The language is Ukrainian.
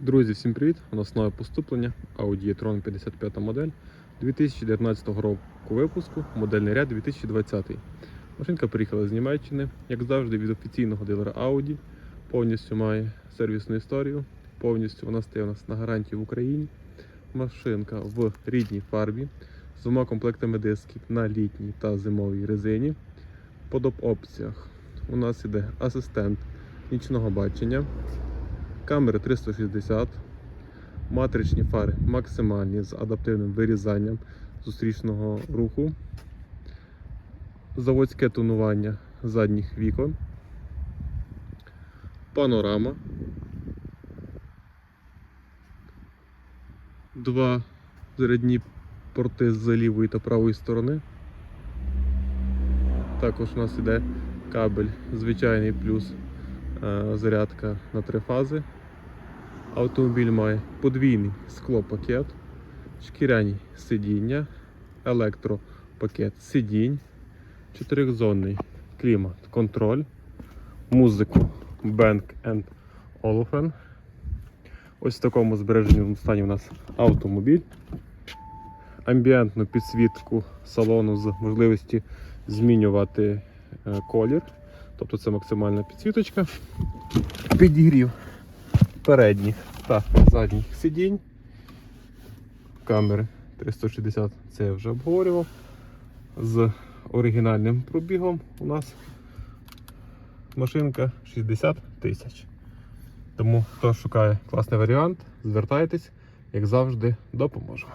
Друзі, всім привіт! У нас нове поступлення Audi e-tron 55 модель 2019 року випуску, модельний ряд 2020. Машинка приїхала з Німеччини, як завжди, від офіційного дилера Audi. Повністю має сервісну історію. Повністю вона стає у нас на гарантії в Україні. Машинка в рідній фарбі з двома комплектами дисків на літній та зимовій резині. По доп опціях у нас іде асистент нічного бачення камери 360, матричні фари максимальні з адаптивним вирізанням зустрічного руху, заводське тонування задніх вікон, панорама, два зарядні порти з лівої та правої сторони. Також у нас іде кабель звичайний плюс зарядка на три фази. Автомобіль має подвійний склопакет, шкіряні сидіння, електропакет сидінь, чотирьохзонний клімат-контроль, музику Bang Olufsen. Ось в такому збереженому стані у нас автомобіль. Амбієнтну підсвітку салону з можливістю змінювати е, колір. Тобто це максимальна підсвіточка. Підігрів передніх та задніх сидінь. Камери 360 це я вже обговорював. З оригінальним пробігом у нас машинка 60 тисяч. Тому хто шукає класний варіант, звертайтесь, як завжди, допоможемо.